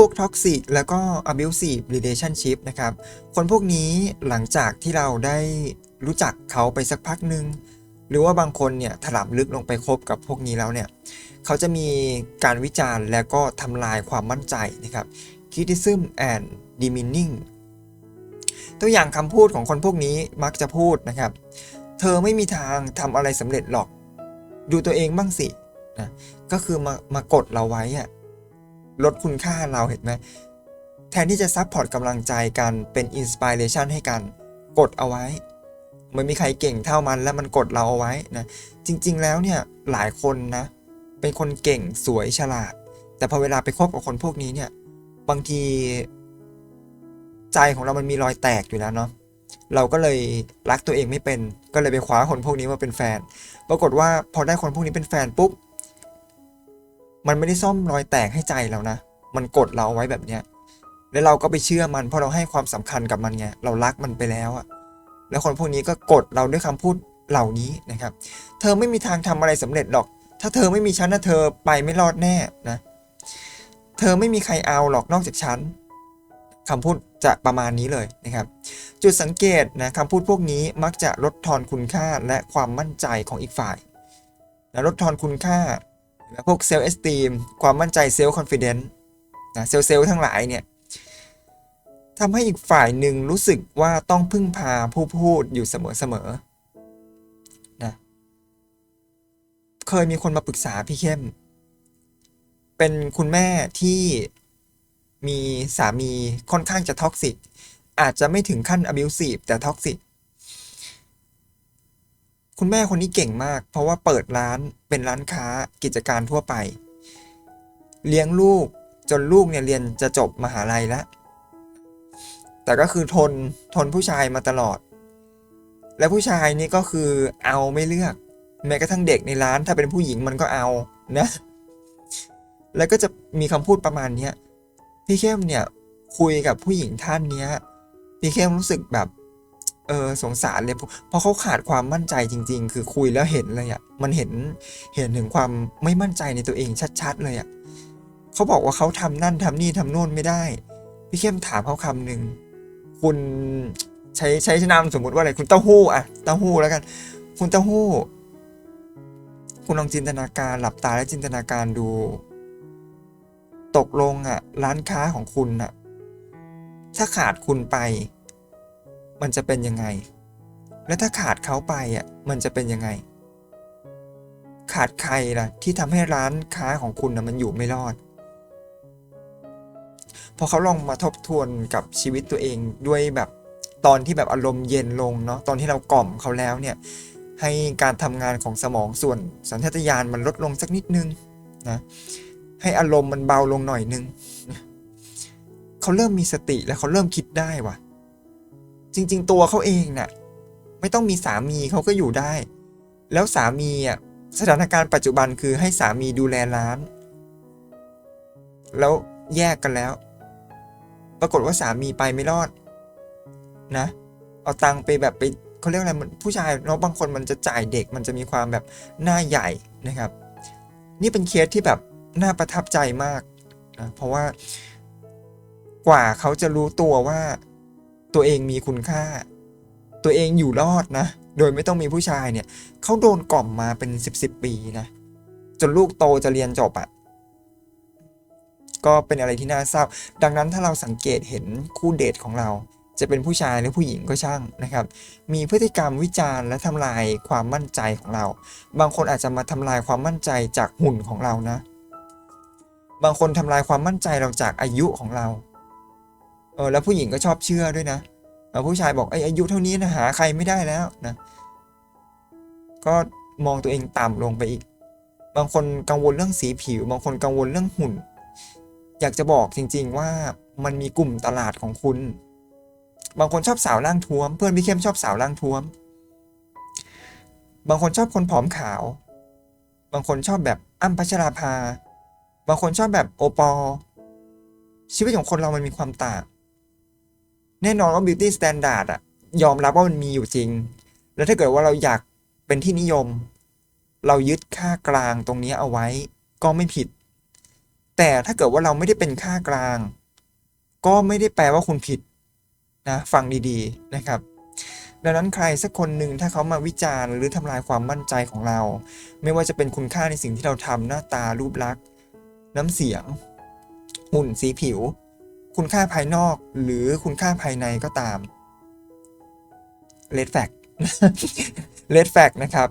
พวก toxic แล้วก็ abusive relationship นะครับ คนพวกนี้หลังจากที่เราได้รู้จักเขาไปสักพักหนึ่งหรือว่าบางคนเนี่ยถลำลึกลงไปคบกับพวกนี้แล้วเนี่ย เขาจะมีการวิจารณ์และก็ทำลายความมั่นใจนะครับ criticism and demeaning ตัวอย่างคำพูดของคนพวกนี้มักจะพูดนะครับ เธอไม่มีทางทำอะไรสำเร็จหรอก ดูตัวเองบ้างสินะก็คือมามากดเราไว้อะ ลดคุณค่าเราเห็นไหมแทนที่จะซัพพอร์ตกำลังใจกันเป็นอินสปิเรชันให้กัน กดเอาไว้ไม่มีใครเก่งเท่ามันแล้วมันกดเราเอาไว้นะจริง ๆ แล้วเนี่ยหลายคนนะ เป็นคนเก่งสวยฉลาด แต่พอเวลาไปคบกับคนพวกนี้เนี่ยบางทีใจของเรามันมีรอยแตกอยู่แล้วเนาะเราก็เลยรักตัวเองไม่เป็น ก็เลยไปคว้าคนพวกนี้มาเป็นแฟน ปรากฏว่าพอได้คนพวกนี้เป็นแฟนปุ๊บ มันไม่ได้ซ่อมรอยแตกให้ใจเรานะ มันกดเราเอาไว้แบบเนี้ย แล้วเราก็ไปเชื่อมันเพราะเราให้ความสำคัญกับมันไง เรารักมันไปแล้วอะแล้วคนพวกนี้ก็กดเราด้วยคำพูดเหล่านี้นะครับ เธอไม่มีทางทำอะไรสำเร็จหรอก ถ้าเธอไม่มีฉันนะเธอไปไม่รอดแน่นะ เธอไม่มีใครเอาหรอกนอกจากฉันคำพูดจะประมาณนี้เลยนะครับ จุดสังเกตนะคำพูดพวกนี้มักจะลดทอนคุณค่าและความมั่นใจของอีกฝ่ายนะลดทอนคุณค่า พวกเซลล์เอสตีมความมั่นใจเซลล์คอนฟิเดนซ์นะเซลล์เซลล์ทั้งหลายเนี่ยทำให้อีกฝ่ายหนึ่งรู้สึกว่าต้องพึ่งพาผู้พูดอยู่เสมอๆนะเคยมีคนมาปรึกษาพี่เข้ม เป็นคุณแม่ที่มีสามีค่อนข้างจะท็อกซิกอาจจะไม่ถึงขั้น abusive แต่ท็อกซิก คุณแม่คนนี้เก่งมาก เพราะว่าเปิดร้านเป็นร้านค้ากิจการทั่วไป เลี้ยงลูกจนลูกเนี่ยเรียนจะจบมหาลัยแล้ว แต่ก็คือทนทนผู้ชายมาตลอด และผู้ชายนี่ก็คือเอาไม่เลือก แม้กระทั่งเด็กในร้านถ้าเป็นผู้หญิงมันก็เอานะ แล้วก็จะมีคำพูดประมาณเนี้ยพี่เข้มเนี่ยคุยกับผู้หญิงท่านเนี้ยพี่เข้มรู้สึกแบบ เออสงสารเลยเพราะเขาขาดความมั่นใจจริง ๆ คือคุยแล้วเห็นเลยอะ่ะมันเห็นเห็นถึงความไม่มั่นใจในตัวเองชัดๆ เลยอะ่ะเขาบอกว่าเขาทำนั่นทำนี่ทำโน่นไม่ได้ พี่เข้มถามเขาคำหนึ่งคุณใช้ใช้นามสมมุติว่าอะไรคุณเต้าหู้อะเต้าหู้แล้วกัน คุณเต้าหู้ คุณลองจินตนาการหลับตาและจินตนาการดู ตกลงอะร้านค้าของคุณอะ ถ้าขาดคุณไป มันจะเป็นยังไง และถ้าขาดเขาไปอะมันจะเป็นยังไง ขาดใครล่ะ ที่ทำให้ร้านค้าของคุณนะมันอยู่ไม่รอด พอเขาลองมาทบทวนกับชีวิตตัวเองด้วยแบบตอนที่แบบอารมณ์เย็นลงเนาะตอนที่เรากล่อมเขาแล้วเนี่ยให้การทำงานของสมองส่วนสัญชาตญาณมันลดลงสักนิดนึงนะให้อารมณ์มันเบาลงหน่อยนึงเขาเริ่มมีสติแล้วเขาเริ่มคิดได้ว่ะ จริง ๆ ตัวเขาเองน่ะไม่ต้องมีสามีเขาก็อยู่ได้ แล้วสามีอะสถานการณ์ปัจจุบันคือให้สามีดูแลร้าน แล้วแยกกันแล้ว ปรากฏว่าสามีไปไม่รอด นะ เอาตังค์ไปแบบไปเขาเรียกอะไรมันผู้ชายเนาะบางคนมันจะจ่ายเด็กมันจะมีความแบบหน้าใหญ่นะครับ นี่เป็นเคสที่แบบน่าประทับใจมากนะเพราะว่ากว่าเขาจะรู้ตัวว่า ตัวเองมีคุณค่า ตัวเองอยู่รอดนะ โดยไม่ต้องมีผู้ชายเนี่ยเขาโดนกล่อมมาเป็นสิบสิบปีนะ จนลูกโตจะเรียนจบอะ่ะก็เป็นอะไรที่น่าเศร้า ดังนั้นถ้าเราสังเกตเห็นคู่เดทของเรา จะเป็นผู้ชายหรือผู้หญิงก็ช่างนะครับ มีพฤติกรรมวิจารณ์และทำลายความมั่นใจของเรา บางคนอาจจะมาทำลายความมั่นใจจากหุ่นของเรานะ บางคนทำลายความมั่นใจเราจากอายุของเรา เออแล้วผู้หญิงก็ชอบเชื่อด้วยนะผู้ชายบอกไอ้อายุเท่านี้นะหาใครไม่ได้แล้วนะ ก็มองตัวเองต่ำลงไปอีก บางคนกังวลเรื่องสีผิว บางคนกังวลเรื่องหุ่น อยากจะบอกจริง ๆ ว่ามันมีกลุ่มตลาดของคุณ บางคนชอบสาวร่างท้วม เพื่อนพี่เข้มชอบสาวร่างท้วม บางคนชอบคนผอมขาว บางคนชอบแบบอ้ำพัชราภา บางคนชอบแบบโอปอ ชีวิตของคนเรามันมีความต่าง แน่นอนว่า beauty standard อะยอมรับว่ามันมีอยู่จริง แล้วถ้าเกิดว่าเราอยากเป็นที่นิยม เรายึดค่ากลางตรงนี้เอาไว้ก็ไม่ผิด แต่ถ้าเกิดว่าเราไม่ได้เป็นค่ากลาง ก็ไม่ได้แปลว่าคุณผิดนะฟังดีๆนะครับ ดังนั้นใครสักคนหนึ่งถ้าเขามาวิจารณ์หรือทำลายความมั่นใจของเรา ไม่ว่าจะเป็นคุณค่าในสิ่งที่เราทำหน้าตารูปลักษณ์น้ำเสียงหุ่นสีผิว คุณค่าภายนอกหรือคุณค่าภายในก็ตามเลดแฟกเลดแฟกนะครับ